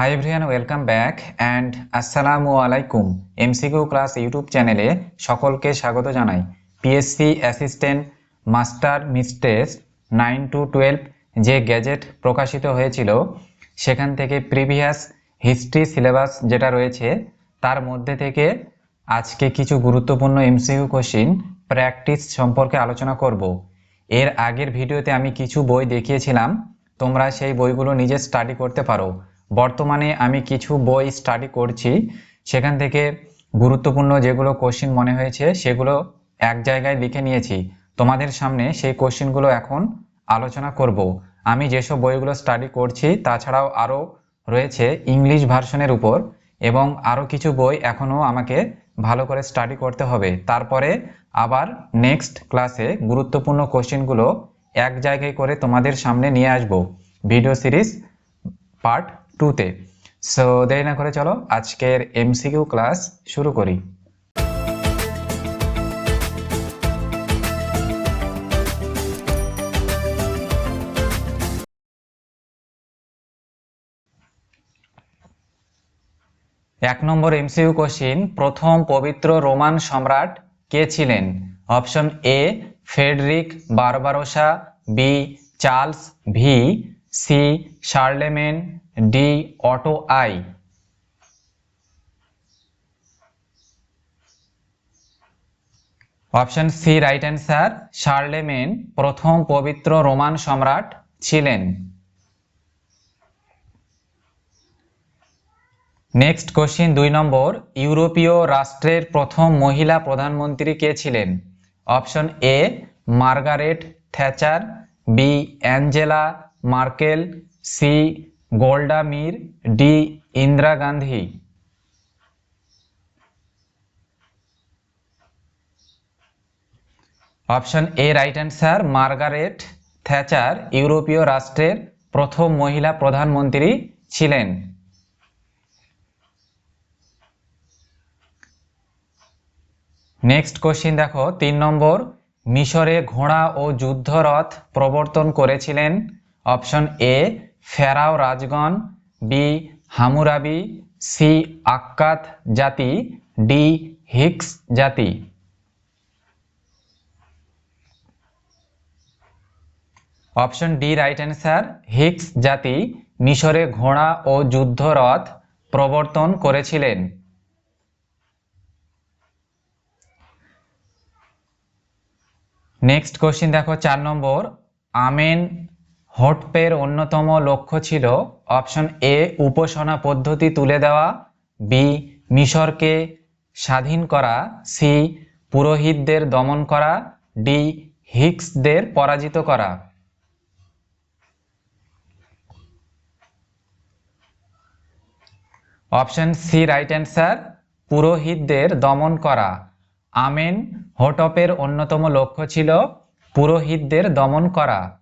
Hi everyone welcome back and আসসালামু আলাইকুম MCQ class YouTube চ্যানেলে সকলকে স্বাগত জানাই। PSC assistant master mistress nine to twelve যে গ্যাজেট প্রকাশিত হয়েছিল, সেখান থেকে প্রিভিয়াস হিস্ট্রি সিলেবাস যেটা রয়েছে, তার মধ্যে থেকে আজকে কিছু গুরুত্বপূর্ণ এমসিকিউ কোশ্চিন প্র্যাকটিস সম্পর্কে আলোচনা করব। এর আগের ভিডিওতে আমি কিছু বই দেখিয়েছিলাম, তোমরা সেই বইগুলো নিজে স্টাডি করতে পারো। বর্তমানে আমি কিছু বই স্টাডি করছি। সেখান থেকে গুরুত্বপূর্ণ যেগুলো কোশ্চিন মনে হয়েছে, সেগুলো এক জায়গায় লিখে নিয়েছি। তোমাদের সামনে সেই কোশ্চিনগুলো এখন আলোচনা করব। আমি যেসব বইগুলো স্টাডি করছি, তাছাড়াও আরও রয়েছে ইংলিশ ভার্সনের উপর এবং আরও কিছু বই এখনও আমাকে ভালো করে স্টাডি করতে হবে। তারপরে আবার নেক্সট ক্লাসে গুরুত্বপূর্ণ কোশ্চিনগুলো এক জায়গায় করে তোমাদের সামনে নিয়ে আসব। ভিডিও সিরিজ পার্ট টুতে সো দেরি না করে চলো, আজকের এমসিকিউ ক্লাস শুরু করি। এক নম্বর এমসিকিউ কোশ্চিন প্রথম পবিত্র রোমান সম্রাট কে ছিলেন? Option A Frederick Barbarossa B Charles V C Charlemagne, D Otto I. Option C, right answer, Charlemagne প্রথম পবিত্র রোমান সম্রাট ছিলেন। নেক্সট কোশ্চিন দুই নম্বর, ইউরোপীয় রাষ্ট্রের প্রথম মহিলা প্রধানমন্ত্রী কে ছিলেন? Option A, Margaret Thatcher, B, Angela Merkel C. Golda Meir D. Indira Gandhi. Option A right answer, Margaret Thatcher, ইউরোপীয় রাষ্ট্রের প্রথম মহিলা প্রধানমন্ত্রী ছিলেন। নেক্সট কোশ্চিন দেখো, তিন নম্বর, মিশরে ঘোড়া ও যুদ্ধরথ প্রবর্তন করেছিলেন অপশন এ, ফেরাও রাজগণ, বি, হামুরাবি, সি, আক্কাত জাতি, ডি, হিক্স জাতি। Option D right answer Hyksos জাতি, মিশরে ঘোড়া ও যুদ্ধরথ প্রবর্তন করেছিলেন। নেক্সট কোশ্চিন দেখো, চার নম্বর, আমেন হোটপের অন্যতম লক্ষ্য ছিল অপশন এ উপাসনা পদ্ধতি তুলে দেওয়া, বি মিশরকে স্বাধীন করা, সি পুরোহিতদের দমন করা, ডি হিক্সদের পরাজিত করা। অপশন সি রাইট অ্যান্সার, পুরোহিতদের দমন করা। আমেন, হোটপের অন্যতম লক্ষ্য ছিল পুরোহিতদের দমন করা।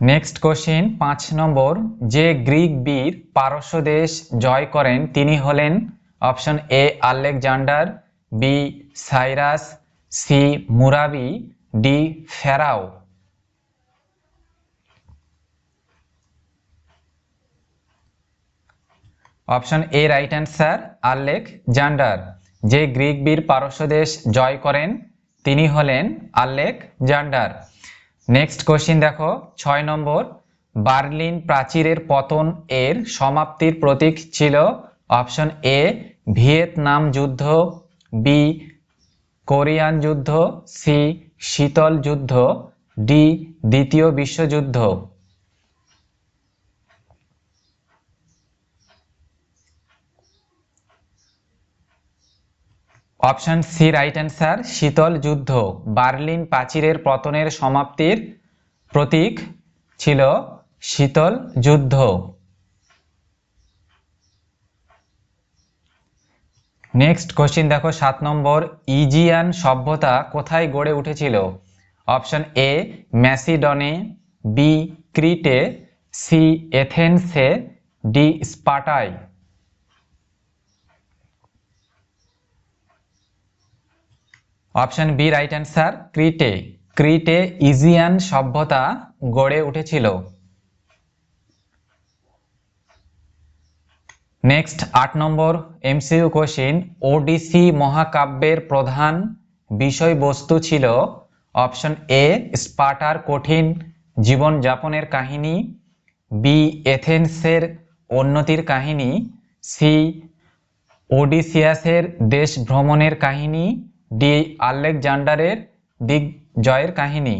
নেক্সট কোশ্চিন পাঁচ নম্বর, যে গ্রিক বীর পারস্য দেশ জয় করেন, তিনি হলেন option A, Alexander, B, Cyrus, C, মুরাবি, D, pharaoh. Option A, right answer Alexander যে গ্রিক বীর পারস্য দেশ জয় করেন, তিনি হলেন আলেক জান্ডার নেক্সট কোশ্চিন দেখো, ছয় নম্বর। বার্লিন প্রাচীরের পতন এর সমাপ্তির প্রতীক ছিল অপশন এ, ভিয়েতনাম যুদ্ধ, বি, কোরিয়ান যুদ্ধ, সি, শীতল যুদ্ধ, ডি, দ্বিতীয় বিশ্বযুদ্ধ। অপশন সি রাইট অ্যান্সার, শীতল যুদ্ধ। বার্লিন প্রাচীরের পতনের সমাপ্তির প্রতীক ছিল শীতল যুদ্ধ। নেক্সট কোশ্চিন দেখো, সাত নম্বর, ইজিয়ান সভ্যতা কোথায় গড়ে উঠেছিল? অপশন এ, ম্যাসিডনে, বি, ক্রিটে, সি, এথেন্সে, ডি, স্পাটায়। অপশন বি রাইট অ্যান্সার ক্রিটে ক্রিটে ইজিয়ান সভ্যতা গড়ে উঠেছিল। নেক্সট আট নম্বর এমসিইউ কোশ্চিন ওডিসি মহাকাব্যের প্রধান বিষয়বস্তু ছিল অপশন এ স্পার্টার কঠিন জীবনযাপনের কাহিনী বি এথেন্সের উন্নতির কাহিনী সি ওডিসিয়াসের দেশ ভ্রমণের কাহিনী ডি আলেকজান্ডারের দিগ্জয়ের কাহিনী।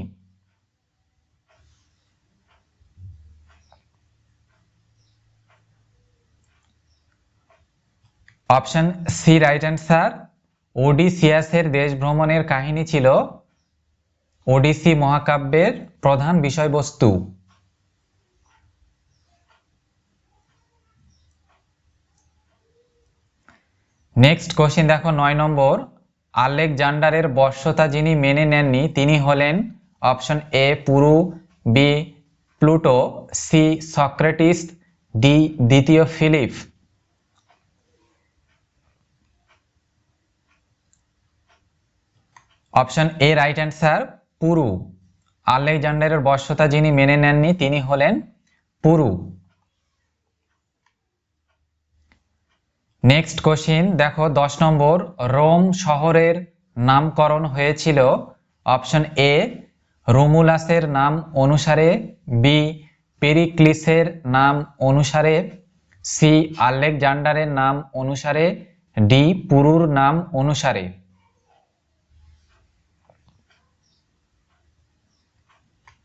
অপশন সি রাইট অ্যান্সার, ওডিসিয়াসের দেশ ভ্রমণের কাহিনী ছিল ওডিসি মহাকাব্যের প্রধান বিষয়বস্তু। নেক্সট কোশ্চিন দেখো নয় নম্বর। আলেকজান্ডারের বর্ষতা যিনি মেনে নেননি, তিনি হলেন option A Puru, B Pluto, C Socrates, D দ্বিতীয় Philip. Option A right answer, Puru. আলেকজান্ডারের বর্ষতা যিনি মেনে নেননি, তিনি হলেন পুরু। নেক্সট কোশ্চিন দেখো, দশ নম্বর, রোম শহরের নামকরণ হয়েছিল। অপশন এ রোমুলাসের নাম অনুসারে বি পেরিক্লিসের নাম অনুসারে সি আলেকজান্ডারের নাম অনুসারে ডি পুরুর নাম অনুসারে।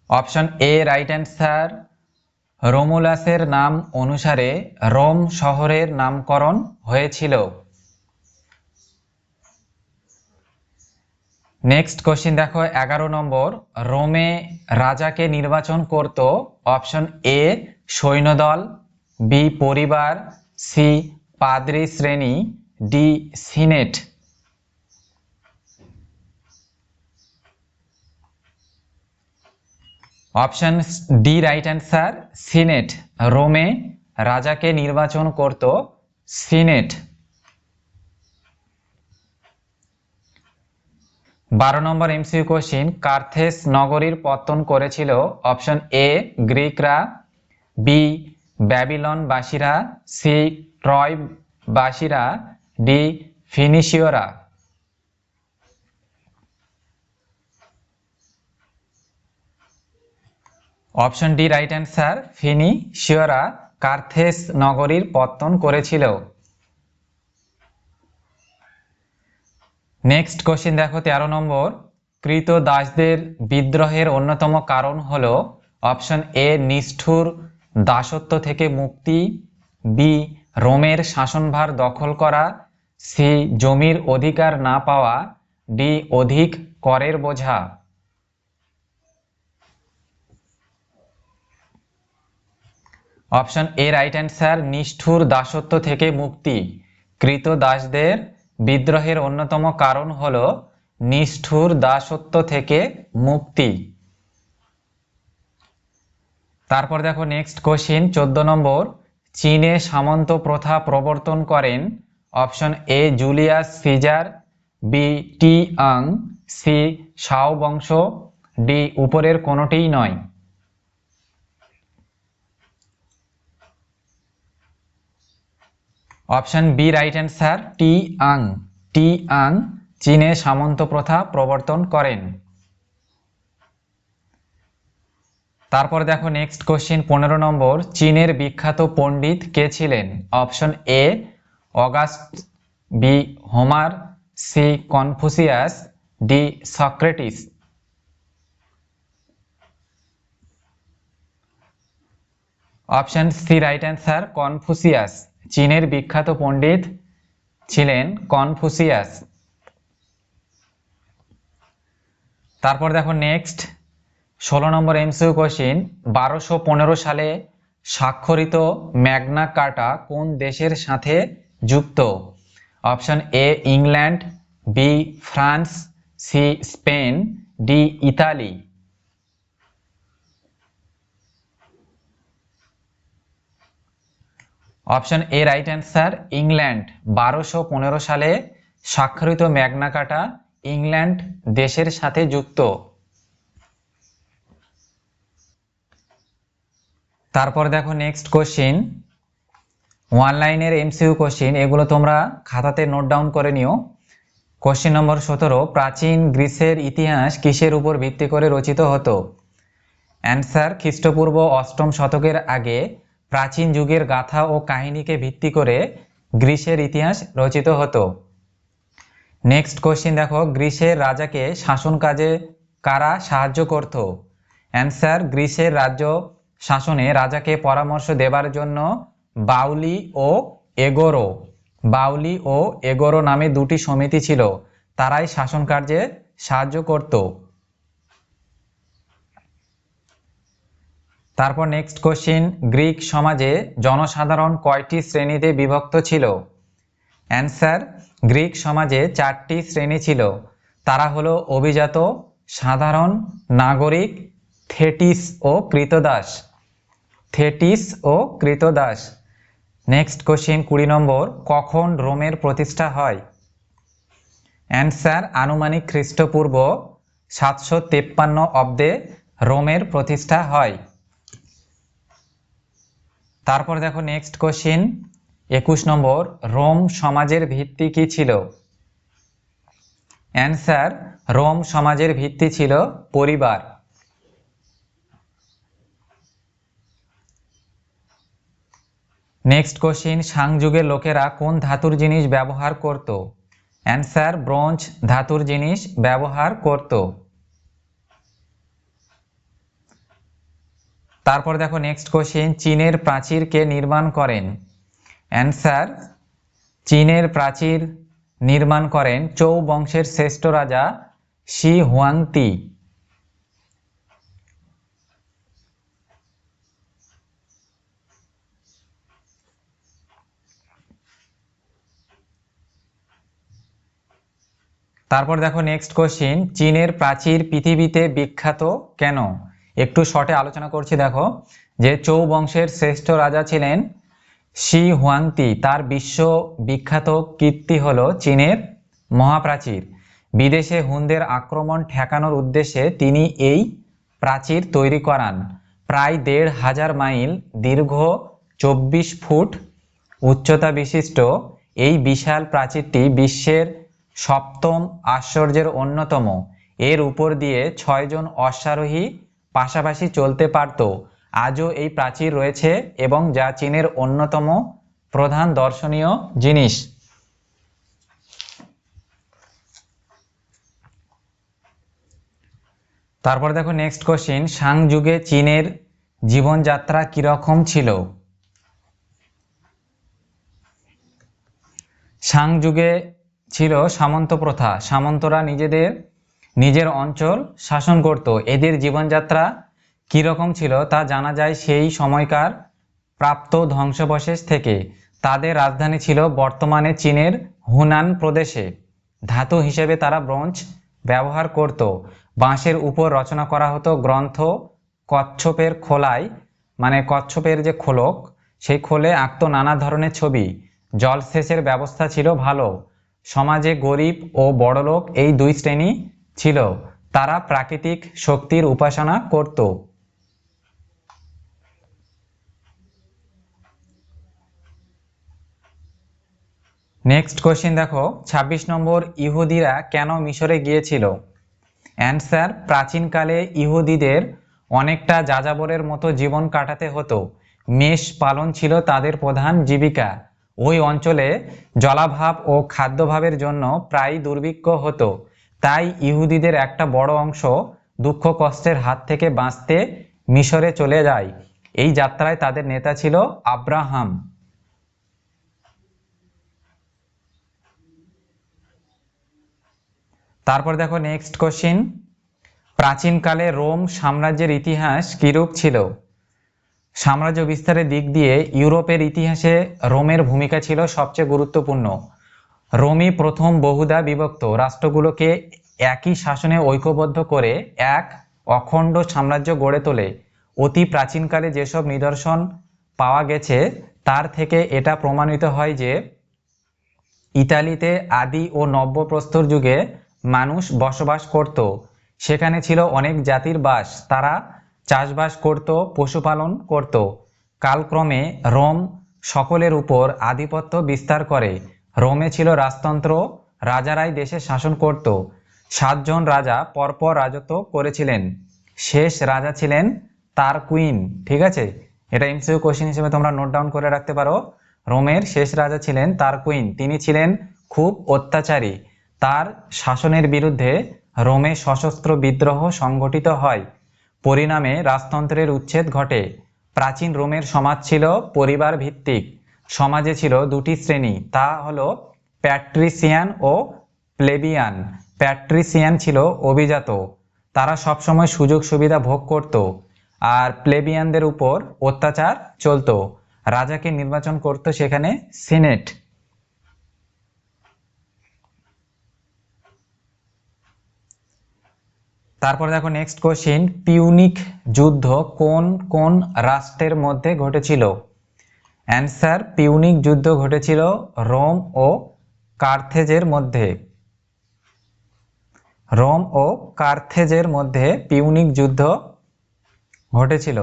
অপশন এ রাইট অ্যান্সার রোমুলাসের নাম অনুসারে রোম শহরের নামকরণ হয়েছিল। নেক্সট কোশ্চিন দেখো, এগারো নম্বর, রোমে রাজাকে নির্বাচন করত অপশন এ, সৈন্যদল, বি, পরিবার, সি, পাদ্রী শ্রেণি, D, senate. Option D right answer senate রোমে রাজাকে নির্বাচন করত সিনেট বারো নম্বর এমসিউ কোশ্চিন কার্থেস নগরীর পতন করেছিল। অপশন এ গ্রিকরা বি ব্যাবিলন বাসীরা সি ট্রয় বাসীরা ডি ফিনিশীয়রা অপশন ডি রাইট অ্যান্সার ফিনিশীয়রা কার্থেস নগরীর পত্তন করেছিল। নেক্সট কোশ্চিন দেখো, তেরো নম্বর। কৃত দাসদের বিদ্রোহের অন্যতম কারণ হল অপশন এ নিষ্ঠুর দাসত্ব থেকে মুক্তি বি রোমের শাসনভার দখল করা সি জমির অধিকার না পাওয়া ডি অধিক করের বোঝা। অপশন এ রাইট অ্যান্সার নিষ্ঠুর দাসত্ব থেকে মুক্তি। কৃত দাসদের বিদ্রোহের অন্যতম কারণ হল নিষ্ঠুর দাসত্ব থেকে মুক্তি। তারপর দেখো নেক্সট কোশ্চিন চোদ্দ নম্বর। চীনে সামন্ত প্রথা প্রবর্তন করেন। Option A, Julius Caesar, B, টি আং, সি শাও বংশ, ডি, উপরের কোনোটিই নয়। অপশন বি রাইট অ্যান্সার টি আং টি আং চীনে সামন্ত প্রথা প্রবর্তন করেন তারপর দেখো নেক্সট কোশ্চিন পনেরো নম্বর চীনের বিখ্যাত পণ্ডিত কে ছিলেন option A August B Homer C Confucius D Socrates option C right answer Confucius চীনের বিখ্যাত পণ্ডিত ছিলেন কনফুসিয়াস। তারপর দেখো নেক্সট, ষোলো নম্বর এমসিউ কোশ্চিন, বারোশো পনেরো সালে স্বাক্ষরিত ম্যাগনা কার্টা কোন দেশের সাথে যুক্ত? Option A, England, B, France, C, Spain, D, Italy. Option A right answer, England. বারোশো পনেরো সালে স্বাক্ষরিত ম্যাগনা কার্টা ইংল্যান্ড দেশের সাথে যুক্ত। তারপর দেখো নেক্সট কোশ্চিন ওয়ান লাইনের এমসিইউ কোশ্চিন এগুলো তোমরা খাতাতে নোট ডাউন করে নিও। কোশ্চিন নম্বর সতেরো, প্রাচীন গ্রিসের ইতিহাস কিসের উপর ভিত্তি করে রচিত হতো? অ্যান্সার খ্রিস্টপূর্ব অষ্টম শতকের আগে প্রাচীন যুগের গাথা ও কাহিনীকে ভিত্তি করে গ্রিসের ইতিহাস রচিত হতো। নেক্সট কোশ্চিন দেখো গ্রিসের রাজাকে শাসন কাজে কারা সাহায্য করত? অ্যান্সার গ্রিসের রাজ্য শাসনে রাজাকে পরামর্শ দেবার জন্য বাউলি ও এগোরো। বাউলি ও এগোরো নামে দুটি সমিতি ছিল, তারাই শাসন কার্যে সাহায্য করত। তারপর নেক্সট কোশ্চিন গ্রিক সমাজে জনসাধারণ কয়টি শ্রেণীতে বিভক্ত ছিল? অ্যান্সার গ্রিক সমাজে চারটি শ্রেণি ছিল। তারা হলো অভিজাত, সাধারণ, নাগরিক, থেটিস ও কৃতদাস থেটিস ও কৃতদাস নেক্সট কোশ্চিন কুড়ি নম্বর, কখন রোমের প্রতিষ্ঠা হয়? অ্যান্সার আনুমানিক খ্রিস্টপূর্ব সাতশো তেপ্পান্ন অব্দে রোমের প্রতিষ্ঠা হয়। তারপর দেখো নেক্সট কোশ্চিন একুশ নম্বর, রোম সমাজের ভিত্তি কি ছিল? অ্যান্সার রোম সমাজের ভিত্তি ছিল পরিবার। নেক্সট কোশ্চিন সাংযুগের লোকেরা কোন ধাতুর জিনিস ব্যবহার করত? অ্যান্সার ব্রোঞ্জ ধাতুর জিনিস ব্যবহার করত। তারপর দেখো নেক্সট কোশ্চিন চীনের প্রাচীর কে নির্মাণ করেন। অ্যান্সার চীনের প্রাচীর নির্মাণ করেন চৌ বংশের শ্রেষ্ঠ রাজা শি হুয়াংতি। তারপর দেখো নেক্সট কোশ্চিন চীনের প্রাচীর পৃথিবীতে বিখ্যাত কেন? একটু শর্টে আলোচনা করছি, দেখো, যে চৌ বংশের শ্রেষ্ঠ রাজা ছিলেন শি হুয়াংতি। তার বিশ্ব বিখ্যাত কীর্তি হল চীনের মহাপ্রাচীর। বিদেশে হুনদের আক্রমণ ঠেকানোর উদ্দেশ্যে তিনি এই প্রাচীর তৈরি করান। প্রায় দেড় হাজার মাইল দীর্ঘ চব্বিশ ফুট উচ্চতা বিশিষ্ট এই বিশাল প্রাচীরটি বিশ্বের সপ্তম আশ্চর্যের অন্যতম। এর উপর দিয়ে ছয়জন অশ্বারোহী পাশাপাশি চলতে পারত। আজও এই প্রাচীর রয়েছে এবং যা চীনের অন্যতম প্রধান দর্শনীয় জিনিস। তারপর দেখো নেক্সট কোশ্চিন সাং যুগে চীনের জীবনযাত্রা কীরকম ছিল? সাং যুগে ছিল সামন্ত প্রথা। সামন্তরা নিজেদের নিজের অঞ্চল শাসন করত। এদের জীবনযাত্রা কীরকম ছিল তা জানা যায় সেই সময়কার প্রাপ্ত ধ্বংসাবশেষ থেকে। তাদের রাজধানী ছিল বর্তমানে চীনের হুনান প্রদেশে। ধাতু হিসেবে তারা ব্রোঞ্জ ব্যবহার করত। বাঁশের উপর রচনা করা হতো গ্রন্থ কচ্ছপের খোলায় মানে কচ্ছপের যে খোলক, সেই খোলে আঁকত নানা ধরনের ছবি। জলসেচের ব্যবস্থা ছিল ভালো। সমাজে গরিব ও বড়লোক এই দুই শ্রেণি ছিল, তারা প্রাকৃতিক শক্তির উপাসনা করত। নেক্সট কোশ্চেন দেখো ২৬ নম্বর, ইহুদিরা কেন মিশরে গিয়েছিল? অ্যান্সার প্রাচীনকালে ইহুদিদের অনেকটা যাযাবরের মতো জীবন কাটাতে হতো। মেষ পালন ছিল তাদের প্রধান জীবিকা। ওই অঞ্চলে জলাভাব ও খাদ্যভাবের জন্য প্রায় দুর্ভিক্ষ হতো। তাই ইহুদিদের একটা বড় অংশ দুঃখ কষ্টের হাত থেকে বাঁচতে মিশরে চলে যায়। এই যাত্রায় তাদের নেতা ছিল আব্রাহাম। তারপর দেখো নেক্সট কোশ্চিন প্রাচীনকালে রোম সাম্রাজ্যের ইতিহাস কিরূপ ছিল? সাম্রাজ্য বিস্তারের দিক দিয়ে ইউরোপের ইতিহাসে রোমের ভূমিকা ছিল সবচেয়ে গুরুত্বপূর্ণ। রোমই প্রথম বহুদা বিভক্ত। রাষ্ট্রগুলোকে একই শাসনে ঐক্যবদ্ধ করে এক অখণ্ড সাম্রাজ্য গড়ে তোলে। অতি প্রাচীনকালে যেসব নিদর্শন পাওয়া গেছে, তার থেকে এটা প্রমাণিত হয় যে ইতালিতে আদি ও নব্যপ্রস্তর যুগে মানুষ বসবাস করত। সেখানে ছিল অনেক জাতির বাস। তারা চাষবাস করত, পশুপালন করত। কালক্রমে রোম সকলের উপর আধিপত্য বিস্তার করে। রোমে ছিল রাজতন্ত্র, রাজারাই দেশে শাসন করত। সাতজন রাজা পরপর রাজত্ব করেছিলেন। শেষ রাজা ছিলেন তার কুইন, ঠিক আছে? এটা এমসিউ কোশ্চেন হিসেবে তোমরা নোট ডাউন করে রাখতে পারো। রোমের শেষ রাজা ছিলেন তার কুইন। তিনি ছিলেন খুব অত্যাচারী। তার শাসনের বিরুদ্ধে রোমে সশস্ত্র বিদ্রোহ সংগঠিত হয়। পরিণামে রাজতন্ত্রের উচ্ছেদ ঘটে। প্রাচীন রোমের সমাজ ছিল পরিবার ভিত্তিক সমাজে ছিল দুটি শ্রেণি, তা হলো প্যাট্রিসিয়ান ও প্লেবিয়ান। প্যাট্রিসিয়ান ছিল অভিজাত, তারা সবসময় সুযোগ সুবিধা ভোগ করত আর প্লেবিয়ানদের উপর অত্যাচার চলতো। রাজাকে নির্বাচন করত সেখানে সিনেট। তারপর দেখো নেক্সট কোশ্চিন পিউনিক যুদ্ধ কোন কোন রাষ্ট্রের মধ্যে ঘটেছিল? অ্যান্সার পিউনিক যুদ্ধ ঘটেছিল রোম ও কার্থেজের মধ্যে। রোম ও কার্থেজের মধ্যে পিউনিক যুদ্ধ ঘটেছিল।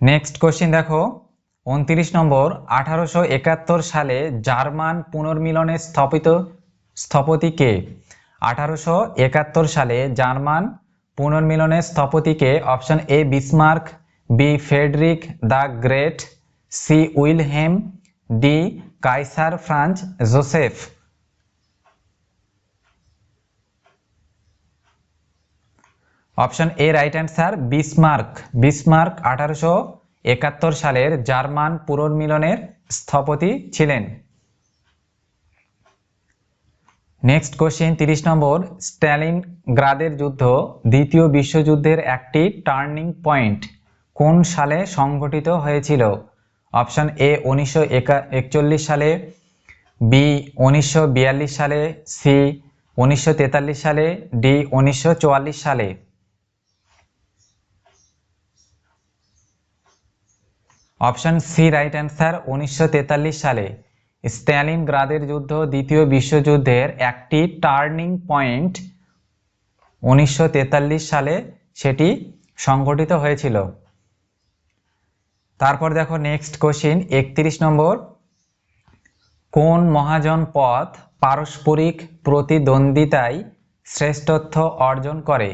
নেক্সট কোশ্চিন দেখো। উনত্রিশ নম্বর, আঠারোশো একাত্তর সালে জার্মান পুনর্মিলনের স্থপিত স্থপতি কে? আঠারোশো একাত্তর সালে জার্মান পুনর্মিলনের স্থপতিকে option A Bismarck, B Frederick the Great, C Wilhelm, D Kaiser Franz Joseph. Option A right answer Bismarck. Bismarck আঠারোশো একাত্তর সালের জার্মান পুনর্মিলনের স্থপতি ছিলেন। নেক্সট কোশ্চেন তিরিশ নম্বর স্ট্যালিন গ্রাদের যুদ্ধ দ্বিতীয় বিশ্বযুদ্ধের একটি টার্নিং পয়েন্ট কোন সালে সংঘটিত হয়েছিল? অপশন এ উনিশশো একচল্লিশ সালে বি উনিশশো বিয়াল্লিশ সালে সি উনিশশো তেতাল্লিশ সালে ডি উনিশশো চুয়াল্লিশ সালে। অপশন সি রাইট অ্যান্সার উনিশশো তেতাল্লিশ সালে। স্ট্যালিন গ্রাদের যুদ্ধ দ্বিতীয় বিশ্বযুদ্ধের একটি টার্নিং পয়েন্ট উনিশশো তেতাল্লিশ সালে সেটি সংঘটিত হয়েছিল। তারপর দেখো নেক্সট কোশ্চিন একত্রিশ নম্বর। কোন মহাজন পথ পারস্পরিক প্রতিদ্বন্দ্বিতায় শ্রেষ্ঠত্ব অর্জন করে?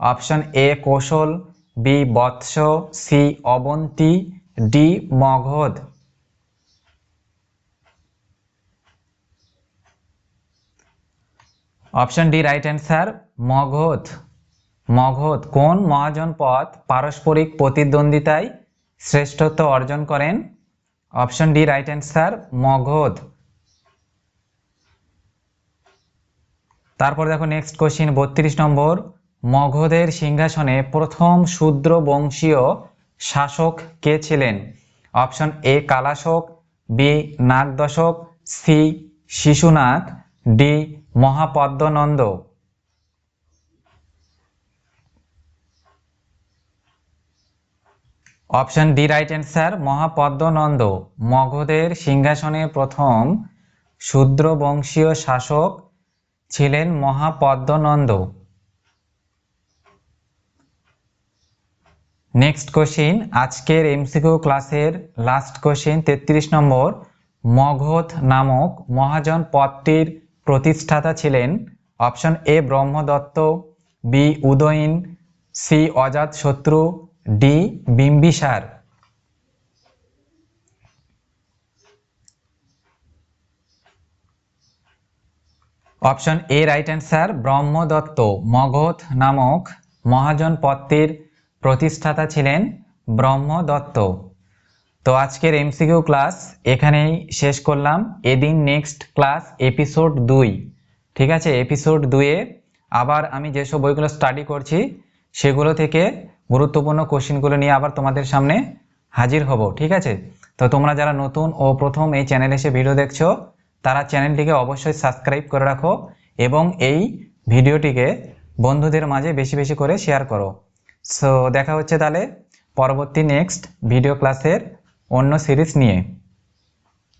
Option A, Koshal, B, Vatsa, C, Avanti, D, Magadha. Option D right answer Magadha Magadha কোন মহাজন পথ পারস্পরিক প্রতিদ্বন্দ্বিতায় শ্রেষ্ঠত্ব অর্জন করেন? Option D right answer Magadha তারপর দেখো নেক্সট কোশ্চিন বত্রিশ নম্বর। মগধের সিংহাসনে প্রথম শূদ্র বংশীয় শাসক কে ছিলেন? Option A Kalashoka B Nagadasaka C Shishunaga D Mahapadmananda. Option D right answer Mahapadmananda. মগধের সিংহাসনে প্রথম শূদ্র বংশীয় শাসক ছিলেন মহাপদ্মনন্দ। নেক্সট কোশ্চিন আজকের এমসিকিউ ক্লাসের লাস্ট কোশ্চিন তেত্রিশ নম্বর, মগধ নামক মহাজন পদটির প্রতিষ্ঠাতা ছিলেন option A Brahmadatta, B Udayan, C Ajatashatru, D Bimbisara. Option A right answer, Brahmadatta, Magadha নামক মহাজন পদটির প্রতিষ্ঠাতা ছিলেন ব্রহ্মদত্ত। তো আজকের এমসিকিউ ক্লাস এখানেই শেষ করলাম। এদিন নেক্সট ক্লাস এপিসোড দুই। ঠিক আছে? এপিসোড দুয়ে আবার আমি যেসব বইগুলো স্টাডি করছি, সেগুলো থেকে গুরুত্বপূর্ণ কোশ্চিনগুলো নিয়ে আবার তোমাদের সামনে হাজির হব। ঠিক আছে? তো তোমরা যারা নতুন ও প্রথম এই চ্যানেলে এসে ভিডিও দেখছ, তারা চ্যানেলটিকে অবশ্যই সাবস্ক্রাইব করে রাখো এবং এই ভিডিওটিকে বন্ধুদের মাঝে বেশি বেশি করে শেয়ার করো। সো দেখা হচ্ছে তাহলে পরবর্তী নেক্সট ভিডিও ক্লাসের অন্য সিরিজ নিয়ে।